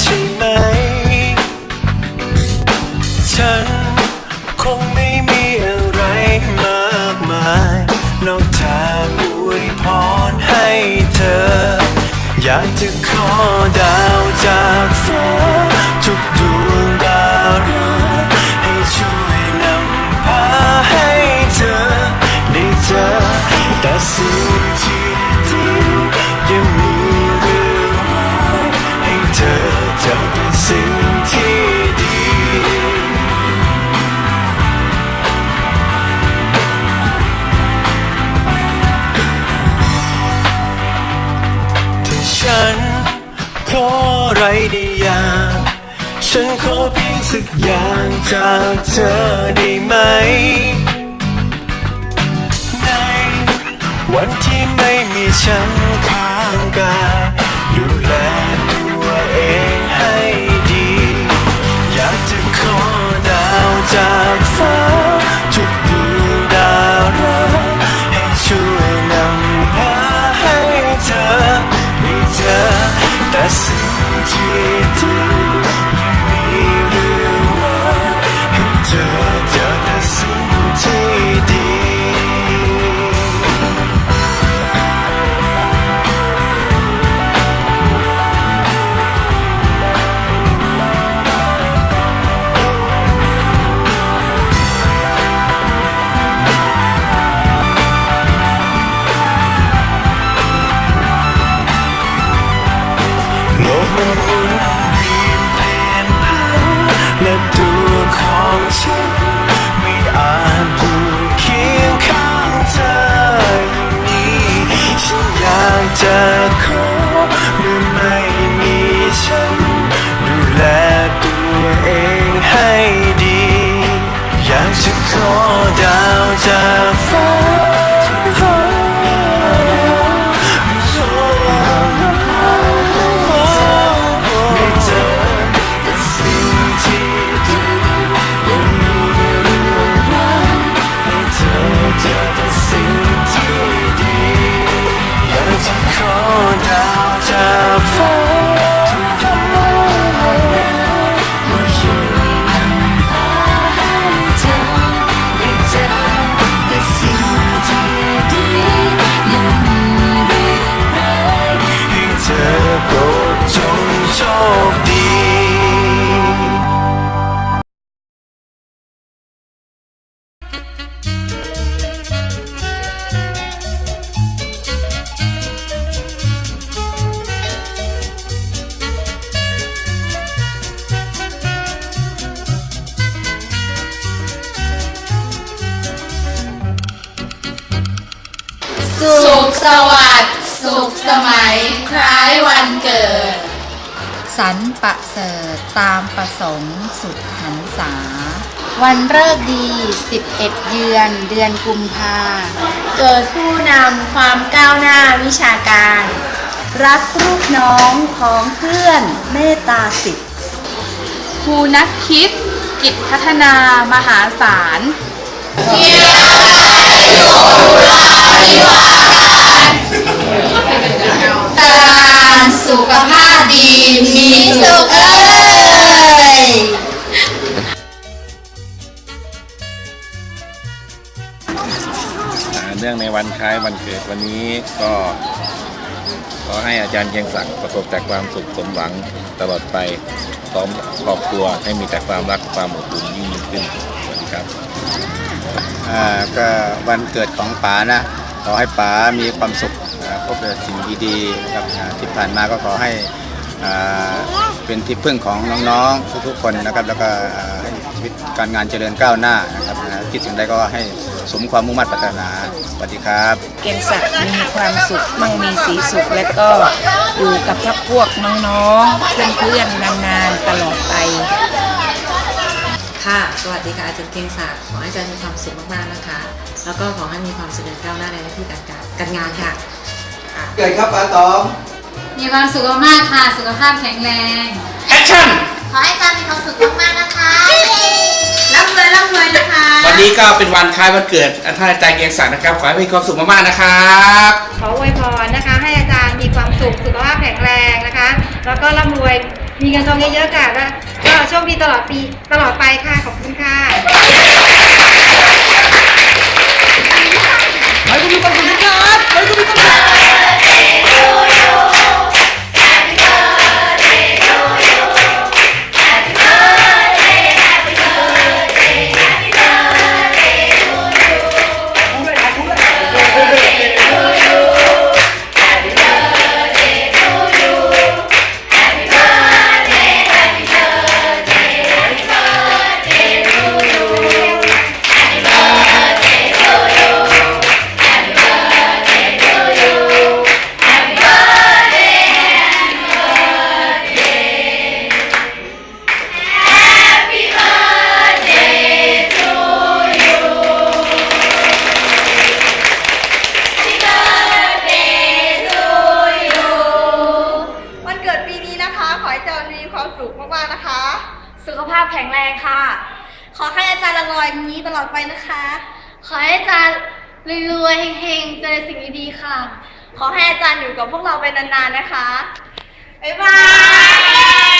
ใช่ไหม ฉันคงไม่มีอะไรมากมาย นอกจากอวยพรให้เธอ อยากจะขอดาวจากฟ้าทุกดวง ขออะไรได้อย่างฉันขอเพียงสักอย่างจากเธอได้ไหม ในวันที่ไม่มีฉันข้างกาย ที่า สุขสวัสดิ์สุขสมัยคล้ายวันเกิดสรรประเสริฐตามประสงค์สุดหันษา วันเลิกดี 11 เดือน เดือนกุมภาเกิดผู้นำความก้าวหน้าวิชาการ รักลูกน้องของเพื่อนเมตตาสิทธิ์ครูนักคิด กิจพัฒนามหาศาล การสุขภาพดีมีสุขเอ้ยอ่าเนื่องในวันคล้ายวันเกิดวันนี้ก็ขอให้อาจารย์เกียงศักดิ์ประสบแต่ความสุขสมหวังตลอดไปพร้อมครอบครัวให้มีแต่ความรักความอบอุ่นยิ่งยิ่งขึ้นสวัสดีครับ อ่าก็วันเกิดของป๋านะ ขอให้ป๋ามีความสุขอ่าพบแต่สิ่งดีๆนะครับอ่าที่ผ่านมาก็ขอให้อ่าเป็นที่พึ่งของน้องๆทุกๆคนนะครับ แล้วก็อ่าให้ชีวิตการงานเจริญก้าวหน้านะครับอ่าคิดสิ่งใดก็ให้สมความมุ่งมั่นปรารถนาสวัสดีครับ เกียงศักดิ์มีความสุขมั่งมีสีสุข และก็อยู่กับพักพวกน้องๆ เพื่อนๆนานๆ ตลอดไป ค่ะ สวัสดีค่ะอาจารย์เกียงศักดิ์ขอให้อาจารย์มีความสุขมากๆนะคะ แล้วก็ขอให้มีความเจริญก้าวหน้าในหน้าที่การงานการงานค่ะ เกิดครับป๋าตองมีความสุขมากค่ะ สุขภาพแข็งแรงขอให้อาจารย์มีความสุขมากๆนะคะร่ำรวยร่ำรวยนะคะ วันนี้ก็เป็นวันคล้ายวันเกิดท่านอาจารย์เกียงศักดิ์นะครับ ขอให้มีความสุขมากๆนะครับขออวยพรนะคะ ให้อาจารย์มีความสุขสุขภาพแข็งแรงนะคะ แล้วก็ร่ำรวยมีเงินทองเยอะๆค่ะ แล้วก็โชคดีตลอดปีตลอดไปค่ะ ขอบคุณค่ะ งค่ะ ขอให้อาจารย์ละลอยอย่างนี้ตลอดไปนะคะ ขอให้อาจารย์รวยๆเฮงๆเจอสิ่งดีๆค่ะ ขอให้อาจารย์อยู่กับพวกเราไปนานๆนะคะ บ๊ายบาย